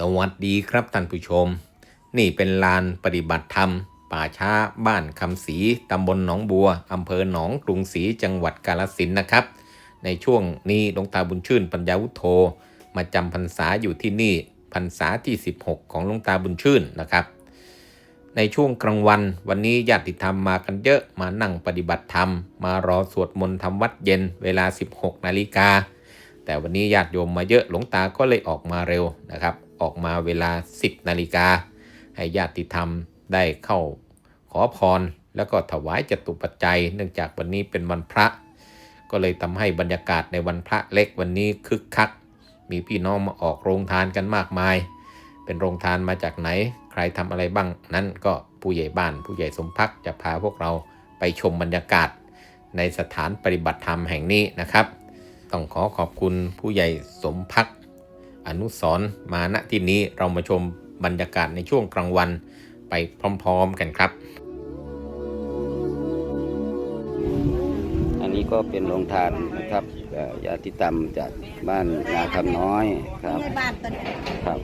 สวัสดีครับท่านผู้ชม นี่เป็นลานปฏิบัติธรรม ป่าช้าบ้านคำศรีตำบลหนองบัวอำเภอหนองกรุงศรีจังหวัดกาลสินนะครับ ในช่วงนี้หลวงตาบุญชื่นปัญญาวุฒโธ มาจำพรรษาอยู่ที่นี่พรรษาที่ 16 ของหลวงตาบุญชื่นนะครับ ในช่วงกลางวันวันนี้ญาติธรรมมากันเยอะมานั่งปฏิบัติธรรม มารอสวดมนต์ทำวัดเย็นเวลา 16 นาฬิกาแต่วันนี้ญาติโยมมาเยอะหลวงตาก็เลยออกมาเร็วนะครับ ออกมาเวลา 10นาฬิกาให้ญาติธรรมได้เข้าขอพร แล้วก็ถวายจตุปัจจัย เนื่องจากวันนี้เป็นวันพระ ก็เลยทำให้บรรยากาศในวันพระเล็กวันนี้คึกคัก มีพี่น้องมาออกโรงทานกันมากมาย เป็นโรงทานมาจากไหน ใครทำอะไรบ้างนั้นก็ผู้ใหญ่บ้าน ผู้ใหญ่สมพักจะพาพวกเราไปชมบรรยากาศในสถานปฏิบัติธรรมแห่งนี้นะครับ ต้องขอขอบคุณผู้ใหญ่สมพักดิ์ อนุสรณ์มาณที่นี้เรามาชมบรรยากาศในช่วงกลางวันไปพร้อมๆกันครับ อันนี้ก็เป็นโรงทานนะครับเอ่อญาติธรรมจากบ้านนาคำน้อยครับในบ้านตัวนี้ครับ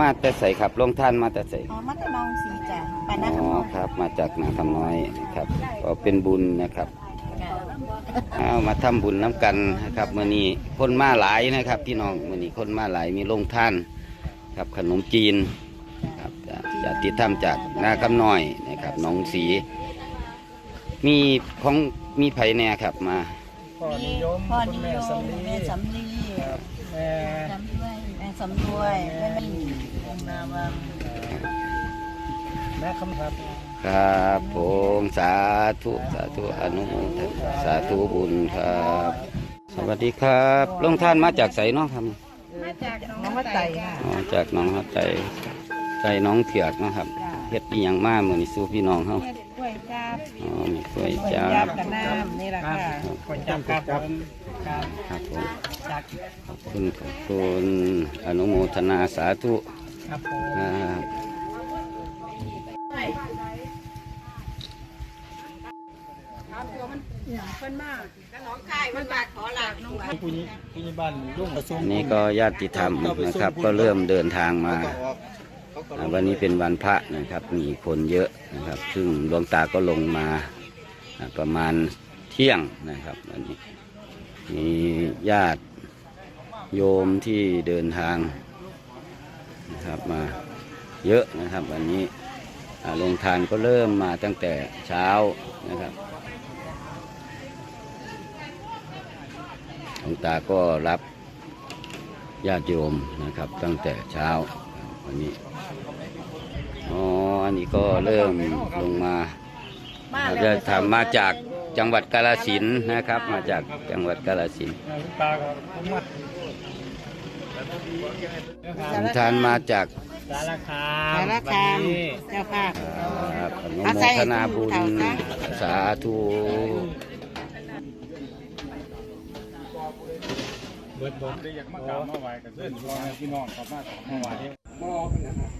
มาแต่ใส่ครับโรงทานมาแต่ใส่อ๋อมัตตนองสีจ้ะไปนะอ๋อครับครับ มาจากนาคำน้อยครับก็เป็นบุญนะครับ เอามาทำบุญน้ำกันนะครับมื่อนี้คนมาหลายนะครับพี่น้องมื่อนี้คนมาหลายมีโรงทานครับขนมจีนครับญาติธรรมจากนาคำน้อยนะครับหนองสี มีของมีไผแน่ครับมาพ่อมีนิยมพ่อนิคุณยแม่มสำลีแม่สำลีครับแม่สำด้วยแม่สำด้วยแม่มีวงนาวั งแม่คำครับครับผมสาธุสาธุอนุโมทนาสาธุบุญครับ สวัสดีครับลงท่านมาจากไสเนาะครับมาจากน้องวัดไตค่ะอ๋อจากหน้องฮัดใจใจน้องเผือกเนาะครับเฮ็ดอีหยังมามื้อนี้สู่พี่น้องเฮาเฮ็ดกล้วยจับอ๋อมีกล้วยกล้วยจัจับบกับน้ำนี่แหละค่ะคนจำครับผมครับครับผมจากขอบคุณขอบคุณอนุโมทนาสาธุครับผม ครับผู้นี้ผู้นี้บ้านลุงกระทรวงอันนี้ก็ญาติธรรมนะครับ ก็เริ่มเดินทางมาอ่าวันนี้เป็นวันพระนะครับ มีคนเยอะนะครับ ซึ่งหลวงตาก็ลงมาอ่าประมาณเที่ยงนะครับวันนี้มีญาติโยมที่เดินทางนะครับมาเยอะนะครับวันนี้ อ่าโรงทานก็เริ่มมาตั้งแต่เช้านะครับหลวงตาก็รับญาติโยมนะครับ ตั้งแต่เช้าวันนี้อ๋ออันนี้ก็เริ่มลงมาเราจะทำมาจากจังหวัดกาฬสินธุ์นะครับ มาจากจังหวัดกาฬสิน ธุ์คุณตาก็ผมมาผมทานมาจากสารคามสารคามเจ้าค่ะครับอนุโมทนาบุญสาธุเบิดบ่ได้อยากมากราบมาไหว้กันเพื่อนพี่น้องขอบมากมาไหว้มอบนะครับ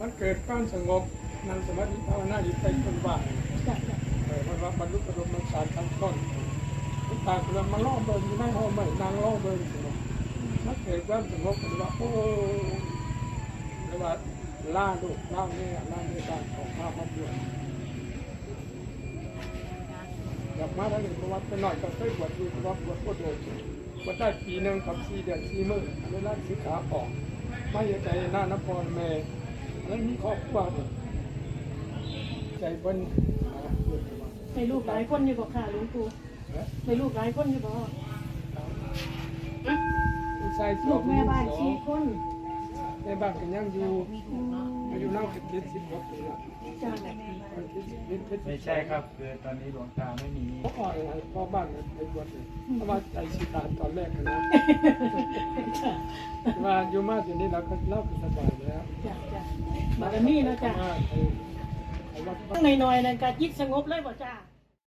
มันเกิดความสงบนั่งสมาธิภาวนาอยู่ใต้ต้นว่าเออมันว่าบรรลุปรมาสารทั้งต้นทุกตาคือมาล่อเบิร์อยู่ในห้องไม่นางล่อเบิร์สงบ มันเกิดความสงบมันว่าโอ้เรียกว่าล่าลูกล่าเนี่ยล่าเนี่ยการของข้าพเจ้าอยากมาทางนี้เพราะว่าเป็นหน่อยก็เคยบวชอยู่เพราะว่าบวชโคตรโดดบวชได้ปีหนึ่งกับสี่เดือนสี่มื้อเวลาสิขาออกไม่ใจหน้านพรแม่แล้วมีครอบครัวใจเบิ้นให้ลูกหลายคนอยู่บ่ค่ะหลวงปู่ให้ลูกหลายคนอยู่บ่ใส่สลูอกงแม่บ้านสี่คนในบ้านกันยังอยู่อายุนั่งสิบเจ็ดสิบหกปีแล้วจ้าไม่ใช่ครับคือตอนนี้หลวงตาไม่มีพ่ออ่อนพ่อบ้านเนี่ยไปบวชเลยเพราะว่าใจสิตานตอนแรกกันนะ ว่าอยู่มาถึงนี้เราก็เล่าสบายแล้วจ้าจ้าบารมีเนาะจ้ามาไอ้ไอ้วัดข้างในหน่อยๆนั่นก็จิตสงบเลยบ่จ้า